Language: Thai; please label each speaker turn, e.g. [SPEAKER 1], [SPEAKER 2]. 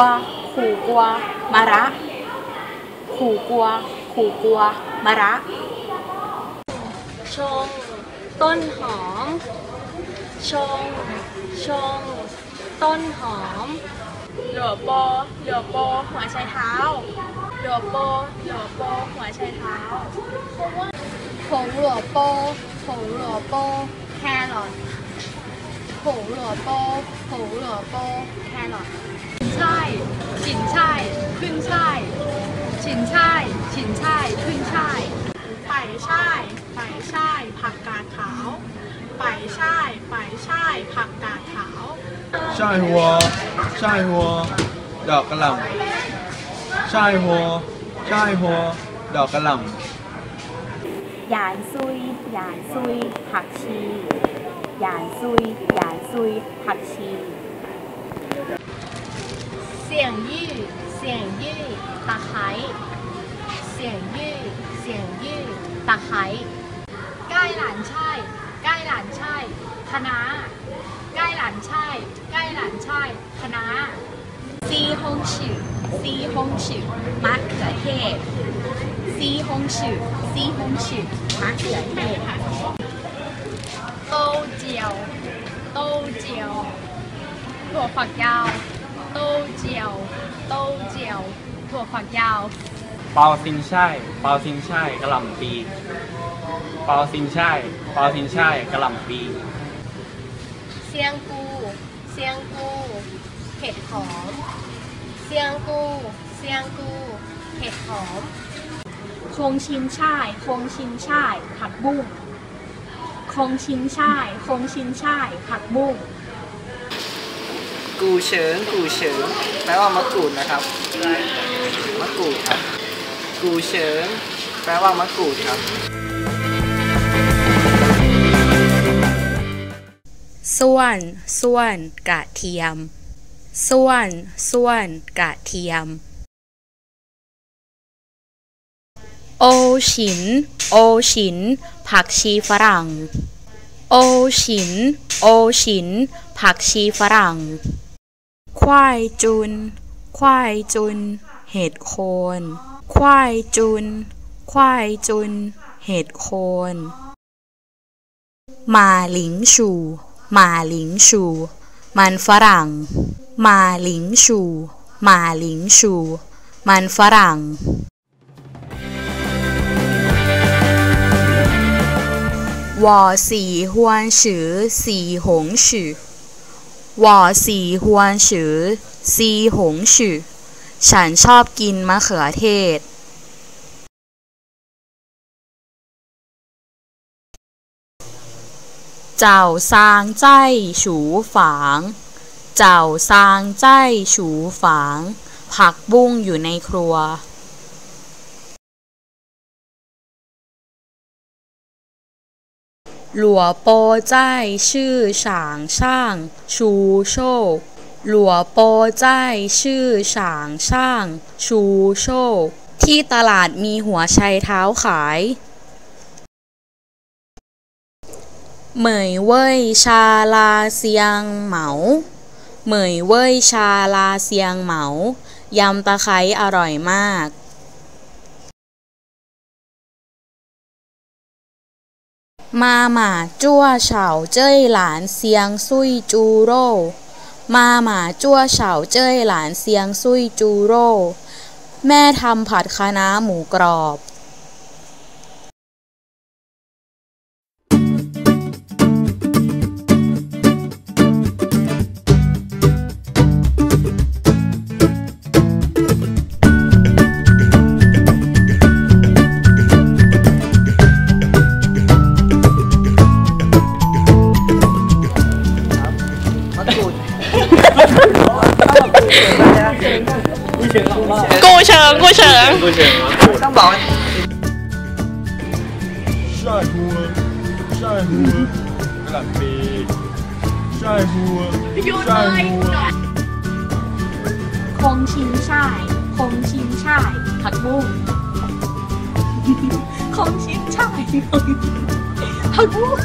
[SPEAKER 1] ว ขู่กัว มาระ ขู่กัว ขู่กัว มาระ
[SPEAKER 2] ชง ต้นหอม ชง ชง ต้นหอม
[SPEAKER 1] หลัวโปเหลัวโปหัวชายเท้าหลัวโปเหลัวโปหัวชายเท้า
[SPEAKER 2] ผงหลัวโปผงหลัวโป แครอทผงหลัวโปผงหลัวโป แครอท ช่ายฉินช่ายขึ้นช่ายฉินช่ายฉินช่ายขึ้นช่าย
[SPEAKER 1] ไปช่ายไปช่ายผักกาดขาวไปช่ายไปช่ายผักกาดขาว
[SPEAKER 3] ช่ายหัวช่ายหัวดอกกระหล่ำช่ายหัวช่ายหัวดอกกระหล่ำ
[SPEAKER 1] หยานซุยหยานซุยผักชีหยานซุยหยานซุยผักชี
[SPEAKER 2] เสียงยี่ เสียงยี่ ตะไคร้เสียงยี่ เสียงยี่ ตะไคร้ใกล้หลานช่ายใกล้หลานช่ายคณะใกล้หลานช่ายใกล้หลานช่ายคณะซีฮงชื่อซีฮงชื่อมะเขือเทศซีฮงชื่อซีฮงชื่อมะเขือเทศโตเจียวโตเจียวถั่วฝักยาว เจียวโต้เจียว ถั่วฝักยาว
[SPEAKER 4] เปาซินช่ายเปาซินช่ายกระหล่ำปี เปาซินช่ายเปาซินช่ายกระหล่ำปี
[SPEAKER 2] เซียงกู เซียงกู เห็ดหอม เซียงกู เซียงกู เห็ดหอม คงชินช่ายคงชินช่ายผักบุ้งคงชินช่ายคงชินช่ายผักบุ้ง
[SPEAKER 5] กูเฉิงกูเฉิงแปลว่ามะกรูดนะครับ มะกรูดครับ กูเฉิงแปลว่ามะกรูดครับ
[SPEAKER 1] ส่วน ส่วน กระเทียม ส่วน ส่วน กระเทียม โอฉิน โอฉิน ผักชีฝรั่ง โอฉิน โอฉิน ผักชีฝรั่ง ควายจุน ควายจุน เห็ดโคน ควายจุน ควายจุน เห็ดโคนมาหลิงชูมาหลิงชู มันฝรั่ง มาหลิงชู มาหลิงชู มันฝรั่ง วอสีฮวนฉือสีหงฉือ วอสีฮวนฉือสีหงฉือฉันชอบกินมะเขือเทศ เจ้าซางใจฉูฝาง เจ้าซางใจฉูฝาง ผักบุ้งอยู่ในครัว หลัวโปใจายชื่อฉางช่างชูโชว์หลัวโปใจายชื่อฉางช่างชูโชว์ที่ตลาดมีหัวไชเท้าขายเหมยเว่ยชาลาเซียงเหมาเหมยเว่ยชาลาเซียงเหมายำตะไคร้อร่อยมาก มาหมาจั่วเฉาเจ้ยหลานเซียงซุยจูโร่มาหมาจั่วเฉาเจ้ยหลานเซียงซุยจูโร่แม่ทำผัดคะน้าหมูกรอบา
[SPEAKER 3] ยหัวช่ายหัว
[SPEAKER 2] คงชินช่ายคงชินช่ายผักบุ้งคงชินช่ายผักบุ้ง